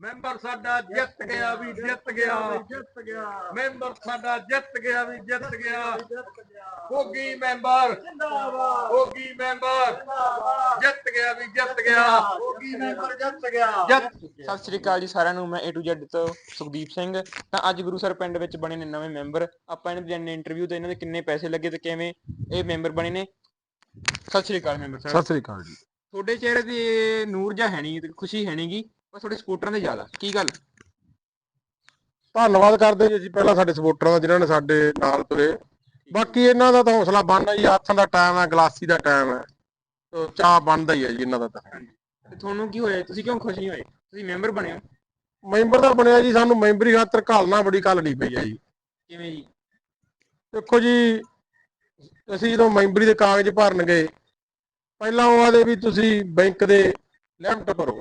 Member ਸਾਡਾ ਜਿੱਤ ਗਿਆ ਵੀ ਜਿੱਤ ਗਿਆ। ਜਿੱਤ ਗਿਆ ਮੈਂਬਰ ਸਾਡਾ ਜਿੱਤ ਗਿਆ ਵੀ ਜਿੱਤ ਗਿਆ। ਹੋਗੀ ਮੈਂਬਰ ਜਿੰਦਾਬਾਦ ਹੋਗੀ ਮੈਂਬਰ ਜਿੰਦਾਬਾਦ ਜਿੱਤ ਗਿਆ ਵੀ ਜਿੱਤ ਗਿਆ। ਹੋਗੀ ਮੈਂਬਰ ਜਿੱਤ ਗਿਆ। ਸਤਿ ਸ੍ਰੀ ਅਕਾਲ ਜੀ ਸਾਰਿਆਂ ਨੂੰ ਮੈਂ A to Z ਤੋਂ ਸੁਖਦੀਪ ਸਿੰਘ। ਤਾਂ ਅੱਜ ਗੁਰੂਸਰ ਪਿੰਡ ਵਿੱਚ ਬਣੇ ਨੇ ਨਵੇਂ ਮੈਂਬਰ। ਆਪਾਂ ਇਹਨਾਂ ਦੇ ਜਾਣਨੇ ਇੰਟਰਵਿਊ ਤੇ ਇਹਨਾਂ ਦੇ ਕਿੰਨੇ ਪੈਸੇ ਲੱਗੇ ਤੇ ਕਿਵੇਂ ਇਹ ਮੈਂਬਰ ਬਣੇ ਨੇ? ਸਤਿ ਸ੍ਰੀ ਅਕਾਲ ਮੈਂਬਰ ਸਾਹਿਬ। ਸਤਿ ਸ੍ਰੀ ਅਕਾਲ ਜੀ। ਤੁਹਾਡੇ ਚਿਹਰੇ ਤੇ ਨੂਰ ਜਾਂ ਹੈ ਨਹੀਂ ਤੇ ਖੁਸ਼ੀ ਹੈ ਨਹੀਂਗੀ ਪਰ ਤੁਹਾਡੇ ਸਪੋਰਟਰਾਂ ਦੇ ਜ਼ਿਆਦਾ ਕੀ ਗੱਲ? ਧੰਨਵਾਦ ਕਰਦੇ ਜੀ ਅਸੀਂ ਪਹਿਲਾਂ ਸਾਡੇ ਸਪੋਰਟਰਾਂ ਦਾ ਜਿਨ੍ਹਾਂ ਨੇ ਸਾਡੇ ਨਾਲ ਤੁਰੇ। ਬਾਕੀ ਇਹਨਾਂ ਦਾ ਤਾਂ ਹੌਸਲਾ ਬਣਨਾ ਹੀ ਹੱਥਾਂ ਦਾ ਟਾਈਮ ਹੈ ਗਲਾਸੀ ਦਾ ਟਾਈਮ ਹੈ। ਤੋ ਚਾਹ ਬਣਦਾ ਹੀ ਹੈ ਜੀ ਇਹਨਾਂ ਦਾ ਤਾਂ। ਤੇ ਤੁਹਾਨੂੰ ਕੀ ਹੋਇਆ? ਤੁਸੀਂ ਕਿਉਂ ਖੁਸ਼ ਨਹੀਂ ਹੋਏ? ਤੁਸੀਂ ਮੈਂਬਰ ਬਣੇ ਹੋ। ਮੈਂਬਰ ਦਾ ਬਣਿਆ ਜੀ ਸਾਨੂੰ ਮੈਂਬਰੀ ਖਾਤਰ ਘਾਲਣਾ ਬੜੀ ਘਾਲਣੀ ਪਈ ਹੈ ਜੀ। ਕਿਵੇਂ ਜੀ? ਦੇਖੋ ਜੀ ਅਸੀਂ ਜਦੋਂ ਮੈਂਬਰੀ ਦੇ ਕਾਗਜ਼ ਭਰਨ ਗਏ ਪਹਿਲਾਂ ਉਹ ਆਦੇ ਵੀ ਤੁਸੀਂ ਬੈਂਕ ਦੇ ਲਿਮਟ ਭਰੋ।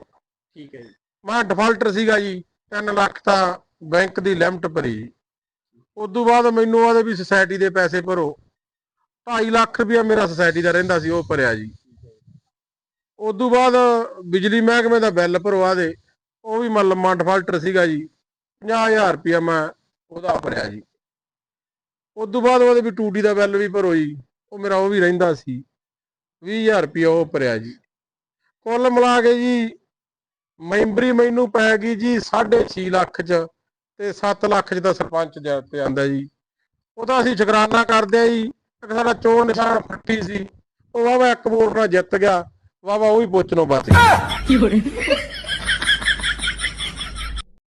ਠੀਕ ਹੈ ਜੀ। ਮੈਂ ਡਿਫਾਲਟਰ ਸੀਗਾ ਜੀ 3 ਲੱਖ ਤਾਂ ਬੈਂਕ ਦੀ ਲਿਮਟ ਭਰੀ। ਉਦੋਂ ਬਾਅਦ ਮੈਨੂੰ ਆਦੇ ਵੀ ਸੁਸਾਇਟੀ ਦੇ ਪੈਸੇ ਭਰੋ। 2.5 ਲੱਖ ਰੁਪਇਆ ਮੇਰਾ ਸੁਸਾਇਟੀ ਦਾ ਰਹਿੰਦਾ ਸੀ, ਉਹ ਭਰਿਆ ਜੀ। ਉਦੋਂ ਬਾਅਦ ਬਿਜਲੀ ਮਹਿਕਮੇ ਦਾ ਬਿੱਲ ਭਰੋ ਆਦੇ ਉਹ ਵੀ ਮੈਂ ਲੰਮਾ ਡਿਫਾਲਟਰ ਸੀਗਾ ਜੀ। 50000 ਰੁਪਇਆ ਮੈਂ ਉਹਦਾ ਭਰਿਆ ਜੀ। ਉਦੋਂ ਬਾਅਦ ਉਹਦੇ ਵੀ ਟੂਟੀ ਦਾ ਬਿੱਲ ਵੀ ਭਰੋ ਜੀ, ਉਹ ਮੇਰਾ ਉਹ ਵੀ ਰਹਿੰਦਾ ਸੀ। 20000 ਰੁਪਇਆ ਉਹ ਭਰਿਆ ਜੀ। ਕੁੱਲ ਮਿਲਾ ਕੇ ਜੀ ਮੈਂਬਰੀ ਮੈਨੂੰ ਪੈ ਗਈ ਜੀ 6.5 ਲੱਖ ਚ ਤੇ 7 ਲੱਖ ਚ ਤਾਂ ਸਰਪੰਚ ਦੇ ਉੱਤੇ ਆਂਦਾ ਜੀ। ਉਹਦਾ ਅਸੀਂ ਸ਼ੁਕਰਾਨਾ ਕਰਦੇ ਆ ਜੀ। ਇੱਕ ਸਾਡਾ ਚੋਣ ਨਿਸ਼ਾਨ ਫੱਟੀ ਸੀ। ਉਹ ਵਾਵਾ ਇੱਕ ਵੋਟ ਨਾਲ ਜਿੱਤ ਗਿਆ। ਵਾਵਾ ਉਹ ਵੀ ਪੁੱਛ ਨੂੰ ਬਚ ਗਿਆ